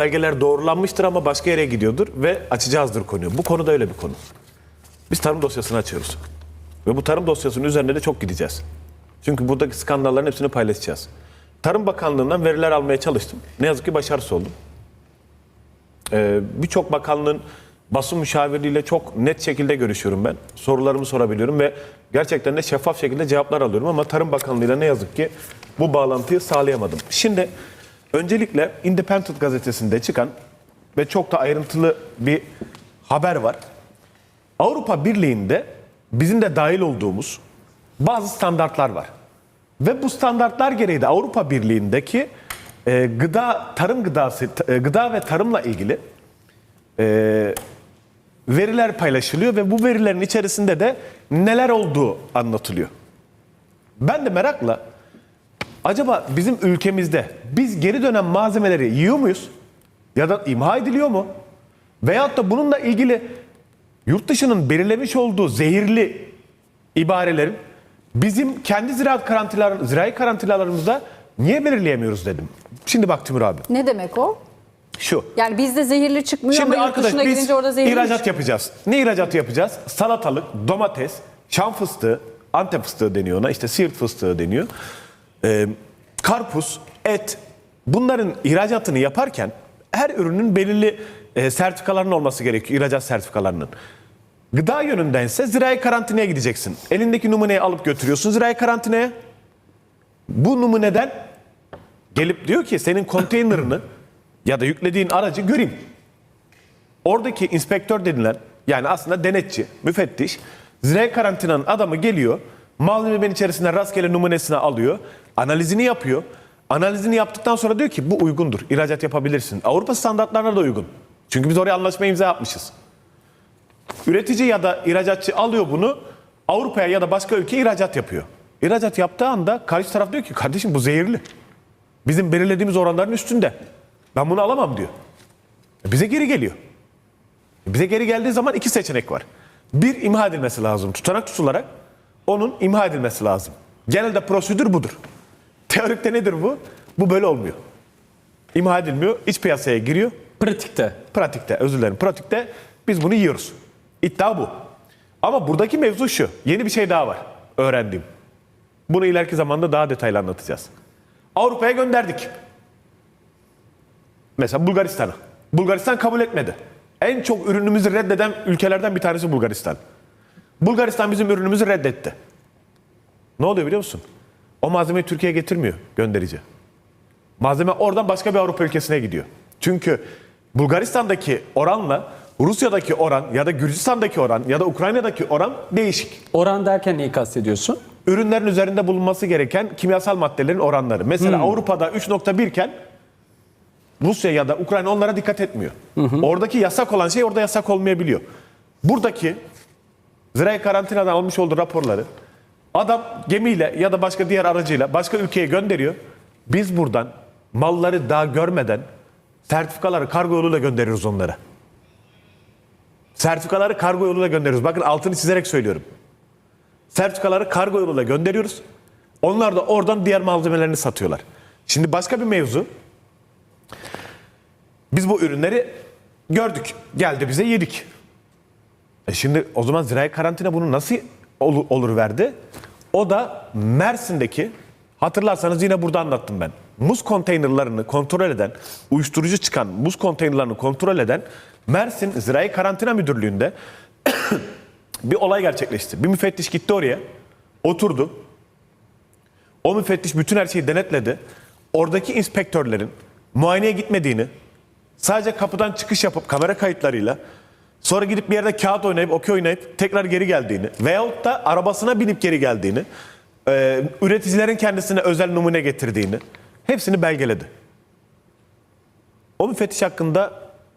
belgeler doğrulanmıştır ama başka yere gidiyordur ve açacağızdır konuyu. Bu konu da öyle bir konu. Biz tarım dosyasını açıyoruz. Ve bu tarım dosyasının üzerine de çok gideceğiz. Çünkü buradaki skandalların hepsini paylaşacağız. Tarım Bakanlığı'ndan veriler almaya çalıştım. Ne yazık ki başarısız oldum. Ee, Birçok bakanlığın basın müşavirliğiyle çok net şekilde görüşüyorum ben. Sorularımı sorabiliyorum ve gerçekten de şeffaf şekilde cevaplar alıyorum ama Tarım Bakanlığı'yla ne yazık ki bu bağlantıyı sağlayamadım. Şimdi öncelikle Independent gazetesinde çıkan ve çok da ayrıntılı bir haber var. Avrupa Birliği'nde bizim de dahil olduğumuz bazı standartlar var. Ve bu standartlar gereği de Avrupa Birliği'ndeki e, gıda, tarım gıdası, e, gıda ve tarımla ilgili e, veriler paylaşılıyor ve bu verilerin içerisinde de neler olduğu anlatılıyor. Ben de merakla acaba bizim ülkemizde biz geri dönen malzemeleri yiyor muyuz? Ya da imha ediliyor mu? Veyahut da bununla ilgili yurt dışının belirlemiş olduğu zehirli ibarelerin bizim kendi ziraat karantinar, zirai karantinalarımızda niye belirleyemiyoruz dedim. Şimdi bak Timur abi. Ne demek o? Şu. Yani bizde zehirli çıkmıyor Şimdi ama yurt dışına biz orada zehirli ihracat çıkıyor. yapacağız. Ne ihracatı yapacağız? Salatalık, domates, şam fıstığı, antep fıstığı deniyor ona. işte siirt fıstığı deniyor. Ee, karpuz, et. Bunların ihracatını yaparken her ürünün belirli e, sertifikalarının olması gerekiyor. ihracat sertifikalarının. Gıda yönündense zirai karantinaya gideceksin. Elindeki numuneyi alıp götürüyorsun zirai karantinaya. Bu numuneden gelip diyor ki senin konteynerini ya da yüklediğin aracı göreyim. Oradaki inspektör denilen yani aslında denetçi, müfettiş, zirai karantinanın adamı geliyor, malzemenin içerisinde rastgele numunesini alıyor, analizini yapıyor. Analizini yaptıktan sonra diyor ki bu uygundur, ihracat yapabilirsin. Avrupa standartlarına da uygun. Çünkü biz oraya anlaşma imza yapmışız. Üretici ya da ihracatçı alıyor bunu Avrupa'ya ya da başka ülkeye ihracat yapıyor. İhracat yaptığı anda karşı taraf diyor ki kardeşim bu zehirli. Bizim belirlediğimiz oranların üstünde. Ben bunu alamam diyor. E Bize geri geliyor. E Bize geri geldiği zaman iki seçenek var. Bir imha edilmesi lazım. Tutanak tutularak onun imha edilmesi lazım. Genelde prosedür budur. Teorikte nedir bu? Bu böyle olmuyor. İmha edilmiyor, iç piyasaya giriyor. Pratikte. Pratikte, özür dilerim. Pratikte biz bunu yiyoruz. İddia bu. Ama buradaki mevzu şu. Yeni bir şey daha var. Öğrendiğim. Bunu ileriki zamanda daha detaylı anlatacağız. Avrupa'ya gönderdik. Mesela Bulgaristan'a. Bulgaristan kabul etmedi. En çok ürünümüzü reddeden ülkelerden bir tanesi Bulgaristan. Bulgaristan bizim ürünümüzü reddetti. Ne oluyor biliyor musun? O malzemeyi Türkiye'ye getirmiyor gönderici. Malzeme oradan başka bir Avrupa ülkesine gidiyor. Çünkü Bulgaristan'daki oranla Rusya'daki oran ya da Gürcistan'daki oran ya da Ukrayna'daki oran değişik. Oran derken neyi kastediyorsun? Ürünlerin üzerinde bulunması gereken kimyasal maddelerin oranları. Mesela Avrupa'da 3.1 iken Rusya ya da Ukrayna onlara dikkat etmiyor. Oradaki yasak olan şey orada yasak olmayabiliyor. Buradaki zirai karantinadan almış olduğu raporları adam gemiyle ya da başka diğer aracıyla başka ülkeye gönderiyor. Biz buradan malları daha görmeden sertifikaları kargo yoluyla gönderiyoruz onlara. Sertifikaları kargo yoluyla gönderiyoruz. Bakın altını çizerek söylüyorum. Sertifikaları kargo yoluyla gönderiyoruz. Onlar da oradan diğer malzemelerini satıyorlar. Şimdi başka bir mevzu. Biz bu ürünleri gördük. Geldi bize yedik. E şimdi o zaman zirai karantina bunu nasıl olur, olur verdi? O da Mersin'deki hatırlarsanız yine burada anlattım ben. Muz konteynerlarını kontrol eden, uyuşturucu çıkan muz konteynerlarını kontrol eden Mersin Zirai Karantina Müdürlüğü'nde bir olay gerçekleşti. Bir müfettiş gitti oraya, oturdu. O müfettiş bütün her şeyi denetledi. Oradaki inspektörlerin muayeneye gitmediğini, sadece kapıdan çıkış yapıp kamera kayıtlarıyla sonra gidip bir yerde kağıt oynayıp, okey oynayıp tekrar geri geldiğini veyahut da arabasına binip geri geldiğini, e, üreticilerin kendisine özel numune getirdiğini hepsini belgeledi. O müfettiş hakkında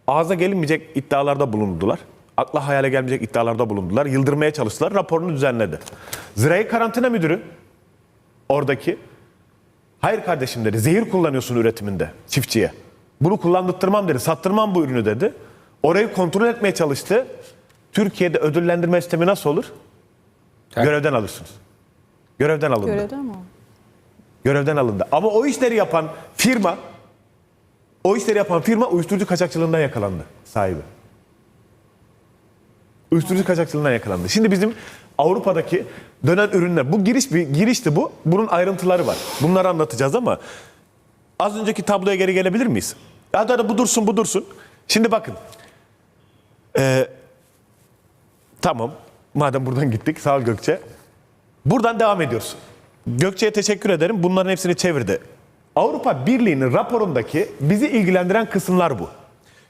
ağza gelinmeyecek iddialarda bulundular. Akla hayale gelmeyecek iddialarda bulundular. Yıldırmaya çalıştılar. Raporunu düzenledi. Zirai karantina müdürü oradaki hayır kardeşim dedi zehir kullanıyorsun üretiminde çiftçiye. Bunu kullandırtmam dedi. Sattırmam bu ürünü dedi. Orayı kontrol etmeye çalıştı. Türkiye'de ödüllendirme sistemi nasıl olur? Evet. Görevden alırsınız. Görevden alındı. Görevde ama. Görevden alındı. Ama o işleri yapan firma O işleri yapan firma uyuşturucu kaçakçılığından yakalandı sahibi. Uyuşturucu kaçakçılığından yakalandı. Şimdi bizim Avrupa'daki dönen ürünler, bu giriş bir girişti bu. Bunun ayrıntıları var. Bunları anlatacağız ama az önceki tabloya geri gelebilir miyiz? Hadi hadi bu dursun bu dursun. Şimdi bakın. Ee, tamam. Madem buradan gittik sağ ol Gökçe. Buradan devam ediyoruz. Gökçe'ye teşekkür ederim. Bunların hepsini çevirdi. Avrupa Birliği'nin raporundaki bizi ilgilendiren kısımlar bu.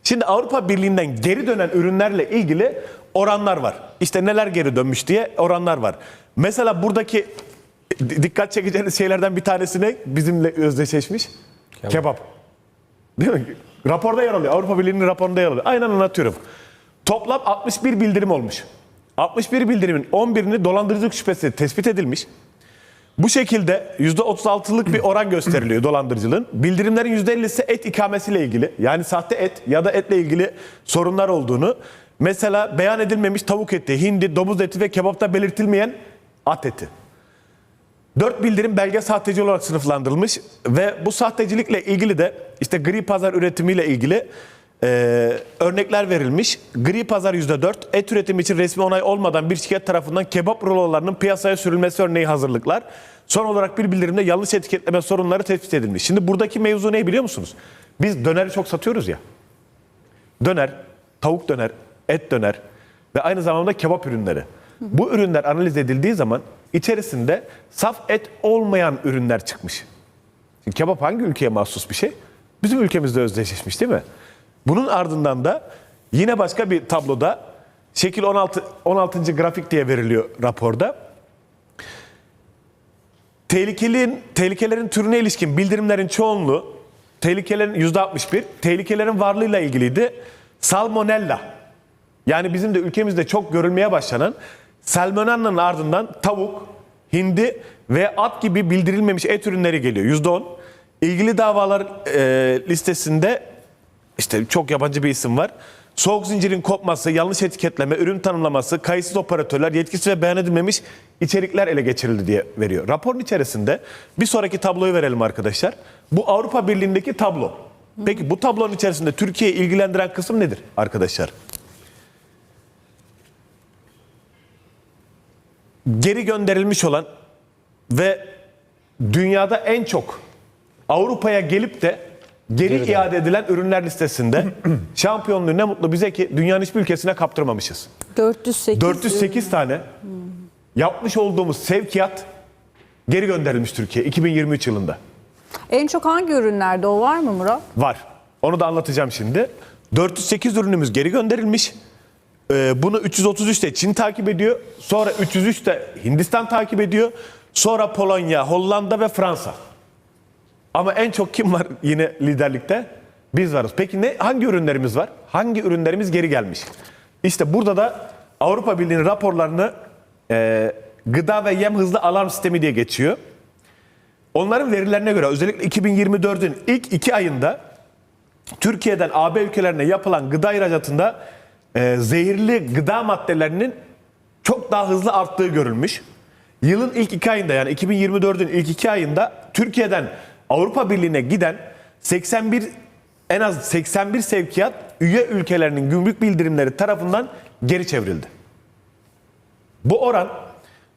Şimdi Avrupa Birliği'nden geri dönen ürünlerle ilgili oranlar var. İşte neler geri dönmüş diye oranlar var. Mesela buradaki di- dikkat çekeceğiniz şeylerden bir tanesi ne? Bizimle özdeşleşmiş. Kebap. Değil mi? Raporda yer alıyor. Avrupa Birliği'nin raporunda yer alıyor. Aynen anlatıyorum. Toplam 61 bildirim olmuş. 61 bildirimin 11'ini dolandırıcılık şüphesi tespit edilmiş. Bu şekilde %36'lık bir oran gösteriliyor dolandırıcılığın. Bildirimlerin %50'si et ikamesiyle ilgili. Yani sahte et ya da etle ilgili sorunlar olduğunu. Mesela beyan edilmemiş tavuk eti, hindi, domuz eti ve kebapta belirtilmeyen at eti. Dört bildirim belge sahteci olarak sınıflandırılmış ve bu sahtecilikle ilgili de işte gri pazar üretimiyle ilgili e, örnekler verilmiş. Gri pazar %4, et üretimi için resmi onay olmadan bir şirket tarafından kebap rulolarının piyasaya sürülmesi örneği hazırlıklar. Son olarak bir bildirimde yanlış etiketleme sorunları tespit edilmiş. Şimdi buradaki mevzu ne biliyor musunuz? Biz döneri çok satıyoruz ya. Döner, tavuk döner, et döner ve aynı zamanda kebap ürünleri. Bu ürünler analiz edildiği zaman içerisinde saf et olmayan ürünler çıkmış. Şimdi kebap hangi ülkeye mahsus bir şey? Bizim ülkemizde özdeşleşmiş değil mi? Bunun ardından da yine başka bir tabloda şekil 16 16. grafik diye veriliyor raporda. Tehlikelin, tehlikelerin türüne ilişkin bildirimlerin çoğunluğu, tehlikelerin %61, tehlikelerin varlığıyla ilgiliydi. Salmonella, yani bizim de ülkemizde çok görülmeye başlanan salmonella'nın ardından tavuk, hindi ve at gibi bildirilmemiş et ürünleri geliyor. %10. İlgili davalar e, listesinde işte çok yabancı bir isim var. Soğuk zincirin kopması, yanlış etiketleme, ürün tanımlaması, kayıtsız operatörler, yetkisiz ve beyan edilmemiş içerikler ele geçirildi diye veriyor. Raporun içerisinde bir sonraki tabloyu verelim arkadaşlar. Bu Avrupa Birliği'ndeki tablo. Peki bu tablonun içerisinde Türkiye'yi ilgilendiren kısım nedir arkadaşlar? Geri gönderilmiş olan ve dünyada en çok Avrupa'ya gelip de geri Geri iade edilen ürünler listesinde şampiyonluğu ne mutlu bize ki dünyanın hiçbir ülkesine kaptırmamışız. 408. 408 tane yapmış olduğumuz sevkiyat geri gönderilmiş Türkiye 2023 yılında. En çok hangi ürünlerde o var mı Murat? Var. Onu da anlatacağım şimdi. 408 ürünümüz geri gönderilmiş. Ee, bunu 333'te Çin takip ediyor. Sonra 303'te Hindistan takip ediyor. Sonra Polonya, Hollanda ve Fransa. Ama en çok kim var yine liderlikte? Biz varız. Peki ne hangi ürünlerimiz var? Hangi ürünlerimiz geri gelmiş? İşte burada da Avrupa Birliği'nin raporlarını e, gıda ve yem hızlı alarm sistemi diye geçiyor. Onların verilerine göre özellikle 2024'ün ilk iki ayında Türkiye'den AB ülkelerine yapılan gıda ihracatında e, zehirli gıda maddelerinin çok daha hızlı arttığı görülmüş. Yılın ilk iki ayında yani 2024'ün ilk iki ayında Türkiye'den Avrupa Birliği'ne giden 81 en az 81 sevkiyat üye ülkelerinin gümrük bildirimleri tarafından geri çevrildi. Bu oran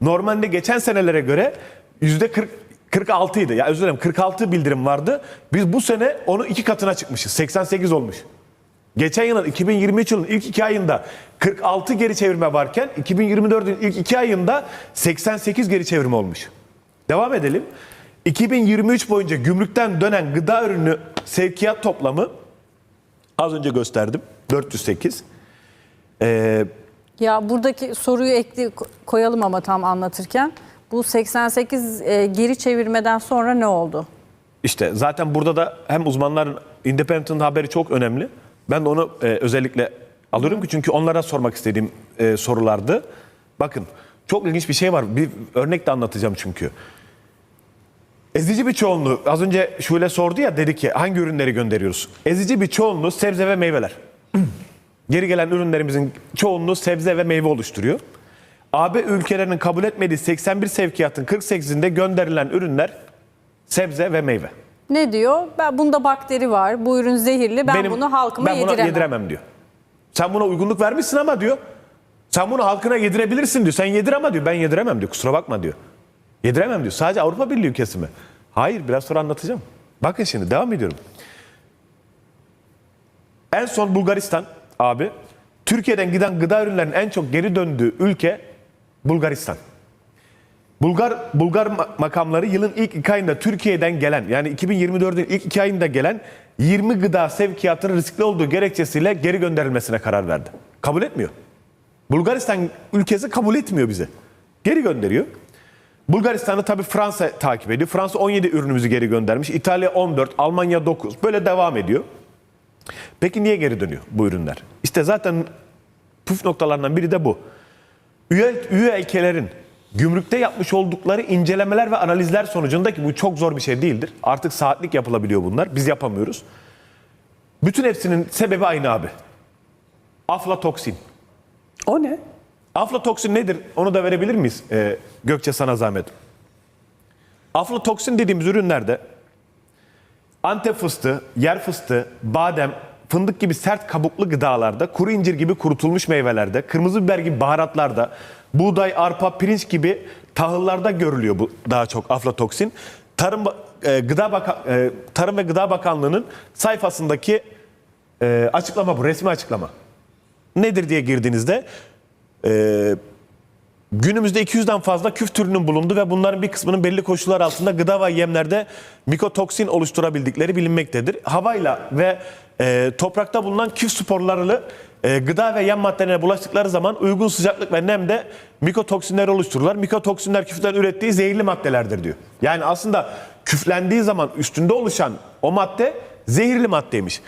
normalde geçen senelere göre yüzde 40 46 idi. Ya özür dilerim 46 bildirim vardı. Biz bu sene onu iki katına çıkmışız. 88 olmuş. Geçen yılın 2023 yılının ilk iki ayında 46 geri çevirme varken 2024'ün ilk iki ayında 88 geri çevirme olmuş. Devam edelim. 2023 boyunca gümrükten dönen gıda ürünü sevkiyat toplamı az önce gösterdim 408. Ee, Ya buradaki soruyu ekli koyalım ama tam anlatırken. Bu 88 e, geri çevirmeden sonra ne oldu? İşte zaten burada da hem uzmanların independent haberi çok önemli. Ben de onu e, özellikle alıyorum ki çünkü onlara sormak istediğim e, sorulardı. Bakın çok ilginç bir şey var. Bir örnek de anlatacağım çünkü. Ezici bir çoğunluğu az önce Şule sordu ya dedi ki hangi ürünleri gönderiyoruz? Ezici bir çoğunluğu sebze ve meyveler. Geri gelen ürünlerimizin çoğunluğu sebze ve meyve oluşturuyor. AB ülkelerinin kabul etmediği 81 sevkiyatın 48'inde gönderilen ürünler sebze ve meyve. Ne diyor? Ben bunda bakteri var. Bu ürün zehirli. Ben Benim- bunu halkıma ben buna yediremem. diyor. Sen buna uygunluk vermişsin ama diyor. Sen bunu halkına yedirebilirsin diyor. Sen yedir ama diyor. Ben yediremem diyor. Kusura bakma diyor. Yediremem diyor. Sadece Avrupa Birliği ülkesi mi? Hayır biraz sonra anlatacağım. Bakın şimdi devam ediyorum. En son Bulgaristan abi Türkiye'den giden gıda ürünlerinin en çok geri döndüğü ülke Bulgaristan. Bulgar Bulgar ma- makamları yılın ilk iki ayında Türkiye'den gelen yani 2024'ün ilk iki ayında gelen 20 gıda sevkiyatının riskli olduğu gerekçesiyle geri gönderilmesine karar verdi. Kabul etmiyor. Bulgaristan ülkesi kabul etmiyor bizi. Geri gönderiyor. Bulgaristan'ı tabii Fransa takip ediyor. Fransa 17 ürünümüzü geri göndermiş. İtalya 14, Almanya 9. Böyle devam ediyor. Peki niye geri dönüyor bu ürünler? İşte zaten püf noktalarından biri de bu. Üye, üye ülkelerin gümrükte yapmış oldukları incelemeler ve analizler sonucunda ki bu çok zor bir şey değildir. Artık saatlik yapılabiliyor bunlar. Biz yapamıyoruz. Bütün hepsinin sebebi aynı abi. Aflatoksin. O ne? Aflatoksin nedir? Onu da verebilir miyiz Ee, Gökçe sana zahmet? Aflatoksin dediğimiz ürünlerde Antep fıstığı, yer fıstığı, badem, fındık gibi sert kabuklu gıdalarda, kuru incir gibi kurutulmuş meyvelerde, kırmızı biber gibi baharatlarda, buğday, arpa, pirinç gibi tahıllarda görülüyor bu daha çok aflatoksin. Tarım e, Gıda Baka- e, Tarım ve Gıda Bakanlığı'nın sayfasındaki e, açıklama bu, resmi açıklama. Nedir diye girdiğinizde e, Günümüzde 200'den fazla küf türünün bulundu ve bunların bir kısmının belli koşullar altında gıda ve yemlerde mikotoksin oluşturabildikleri bilinmektedir. Havayla ve e, toprakta bulunan küf sporlarını e, gıda ve yem maddelerine bulaştıkları zaman uygun sıcaklık ve nemde mikotoksinler oluştururlar. Mikotoksinler küften ürettiği zehirli maddelerdir diyor. Yani aslında küflendiği zaman üstünde oluşan o madde zehirli maddeymiş.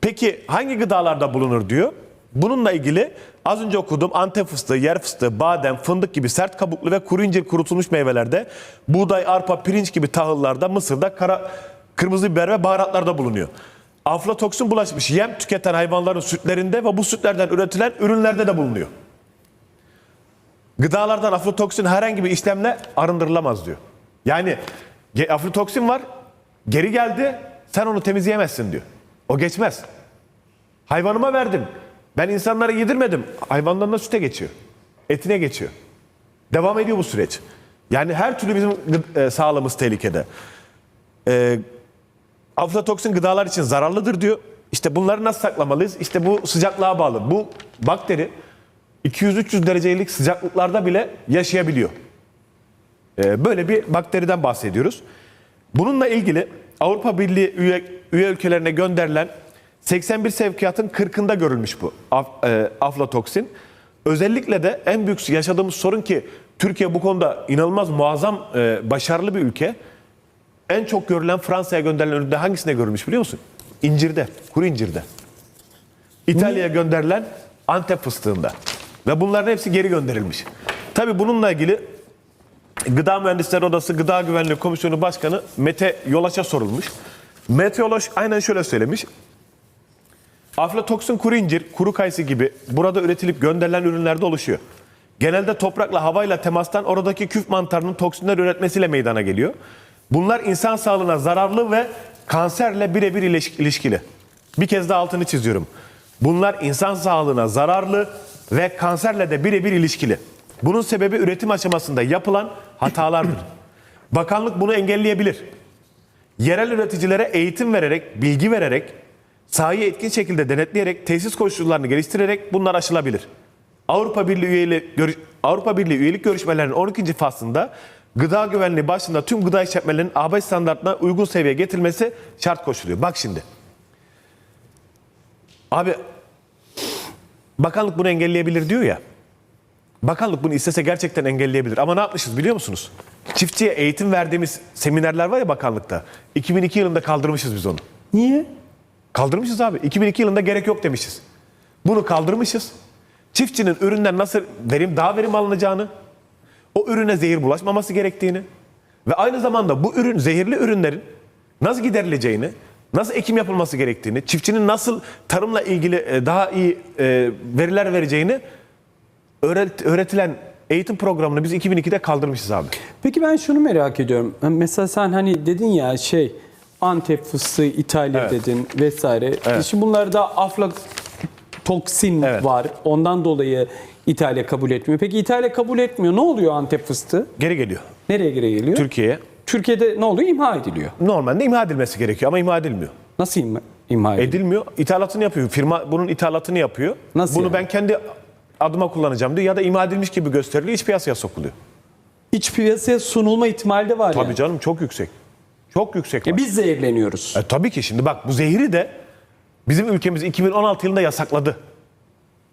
Peki hangi gıdalarda bulunur diyor? Bununla ilgili az önce okuduğum antep fıstığı, yer fıstığı, badem, fındık gibi sert kabuklu ve kuru incir kurutulmuş meyvelerde, buğday, arpa, pirinç gibi tahıllarda, mısırda, kara, kırmızı biber ve baharatlarda bulunuyor. Aflatoksin bulaşmış yem tüketen hayvanların sütlerinde ve bu sütlerden üretilen ürünlerde de bulunuyor. Gıdalardan aflatoksin herhangi bir işlemle arındırılamaz diyor. Yani aflatoksin var, geri geldi, sen onu temizleyemezsin diyor. O geçmez. Hayvanıma verdim. Ben insanlara yedirmedim. Hayvandan da süte geçiyor. Etine geçiyor. Devam ediyor bu süreç. Yani her türlü bizim e, sağlığımız tehlikede. E, aflatoksin gıdalar için zararlıdır diyor. İşte bunları nasıl saklamalıyız? İşte bu sıcaklığa bağlı. Bu bakteri 200-300 derecelik sıcaklıklarda bile yaşayabiliyor. E, böyle bir bakteriden bahsediyoruz. Bununla ilgili Avrupa Birliği üye, üye ülkelerine gönderilen 81 sevkiyatın 40'ında görülmüş bu af, e, aflatoksin. Özellikle de en büyük yaşadığımız sorun ki Türkiye bu konuda inanılmaz muazzam e, başarılı bir ülke. En çok görülen Fransa'ya gönderilen üründe hangisine görülmüş biliyor musun? İncirde, kuru incirde. İtalya'ya gönderilen Antep fıstığında. Ve bunların hepsi geri gönderilmiş. Tabii bununla ilgili Gıda Mühendisleri Odası Gıda Güvenliği Komisyonu Başkanı Mete Yolaç'a sorulmuş. Mete Yolaç aynen şöyle söylemiş. Aflatoksin kuru incir, kuru kayısı gibi burada üretilip gönderilen ürünlerde oluşuyor. Genelde toprakla havayla temastan oradaki küf mantarının toksinler üretmesiyle meydana geliyor. Bunlar insan sağlığına zararlı ve kanserle birebir iliş- ilişkili. Bir kez daha altını çiziyorum. Bunlar insan sağlığına zararlı ve kanserle de birebir ilişkili. Bunun sebebi üretim aşamasında yapılan hatalardır. Bakanlık bunu engelleyebilir. Yerel üreticilere eğitim vererek, bilgi vererek, sahayı etkin şekilde denetleyerek, tesis koşullarını geliştirerek bunlar aşılabilir. Avrupa Birliği görüş- Avrupa Birliği üyelik görüşmelerinin 12. faslında gıda güvenliği başında tüm gıda işletmelerinin AB standartına uygun seviyeye getirilmesi şart koşuluyor. Bak şimdi. Abi bakanlık bunu engelleyebilir diyor ya. Bakanlık bunu istese gerçekten engelleyebilir. Ama ne yapmışız biliyor musunuz? Çiftçiye eğitim verdiğimiz seminerler var ya bakanlıkta. 2002 yılında kaldırmışız biz onu. Niye? Kaldırmışız abi. 2002 yılında gerek yok demişiz. Bunu kaldırmışız. Çiftçinin üründen nasıl verim daha verim alınacağını, o ürüne zehir bulaşmaması gerektiğini ve aynı zamanda bu ürün zehirli ürünlerin nasıl giderileceğini, nasıl ekim yapılması gerektiğini, çiftçinin nasıl tarımla ilgili e, daha iyi e, veriler vereceğini öğret- öğretilen eğitim programını biz 2002'de kaldırmışız abi. Peki ben şunu merak ediyorum. Mesela sen hani dedin ya şey Antep fıstığı İtalya Evet. dedin vesaire. Evet. Şimdi bunlarda aflatoksin Evet. var. Ondan dolayı İtalya kabul etmiyor. Peki İtalya kabul etmiyor. Ne oluyor Antep fıstığı? Geri geliyor. Nereye göre geliyor? Türkiye'ye. Türkiye'de ne oluyor? İmha ediliyor. Normalde imha edilmesi gerekiyor ama imha edilmiyor. Nasıl imha, imha ediliyor? Edilmiyor. İthalatını yapıyor. Firma bunun ithalatını yapıyor. Nasıl Bunu yani? ben kendi adıma kullanacağım diyor ya da imha edilmiş gibi gösteriliyor. iç piyasaya sokuluyor. İç piyasaya sunulma ihtimali de var Tabii yani. canım çok yüksek. Çok yüksek. E var. biz zehirleniyoruz. E, tabii ki şimdi bak bu zehri de bizim ülkemiz 2016 yılında yasakladı.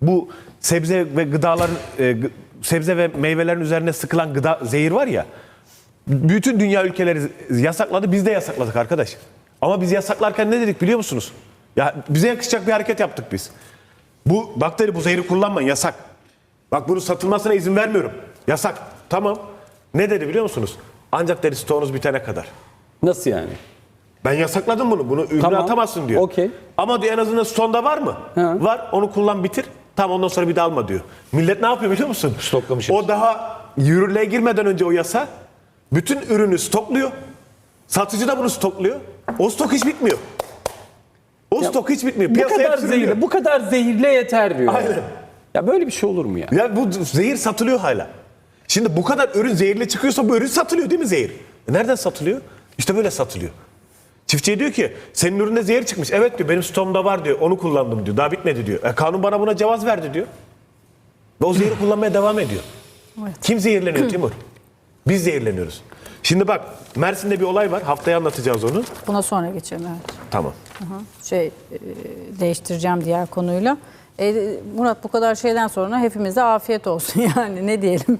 Bu sebze ve gıdaların e, gı- sebze ve meyvelerin üzerine sıkılan gıda zehir var ya. Bütün dünya ülkeleri yasakladı, biz de yasakladık arkadaş. Ama biz yasaklarken ne dedik biliyor musunuz? Ya bize yakışacak bir hareket yaptık biz. Bu bakteri bu zehri kullanmayın yasak. Bak bunun satılmasına izin vermiyorum. Yasak. Tamam. Ne dedi biliyor musunuz? Ancak dedi stoğunuz bitene kadar. Nasıl yani? Ben yasakladım bunu. Bunu ürüne Tamam, atamazsın diyor. okey. Ama diyor en azından stonda var mı? Hı. Var. Onu kullan bitir. Tamam ondan sonra bir daha alma diyor. Millet ne yapıyor biliyor musun? Stoklamışız. O daha yürürlüğe girmeden önce o yasa bütün ürünü stokluyor. Satıcı da bunu stokluyor. O stok hiç bitmiyor. O stok hiç bitmiyor. Bu Piyasaya kadar hep sürülüyor. zehirle, bu kadar zehirle yeter diyor. Aynen. Ya böyle bir şey olur mu ya? Ya bu zehir satılıyor hala. Şimdi bu kadar ürün zehirli çıkıyorsa bu ürün satılıyor değil mi zehir? E nereden satılıyor? İşte böyle satılıyor. Çiftçiye diyor ki senin üründe zehir çıkmış. Evet diyor benim stoğumda var diyor. Onu kullandım diyor. Daha bitmedi diyor. E, kanun bana buna cevaz verdi diyor. Ve o zehri kullanmaya devam ediyor. Kim zehirleniyor Timur? Biz zehirleniyoruz. Şimdi bak Mersin'de bir olay var. Haftaya anlatacağız onu. Buna sonra geçelim. Evet. Tamam. Şey e, değiştireceğim diğer konuyla. E, Murat bu kadar şeyden sonra hepimize afiyet olsun yani ne diyelim.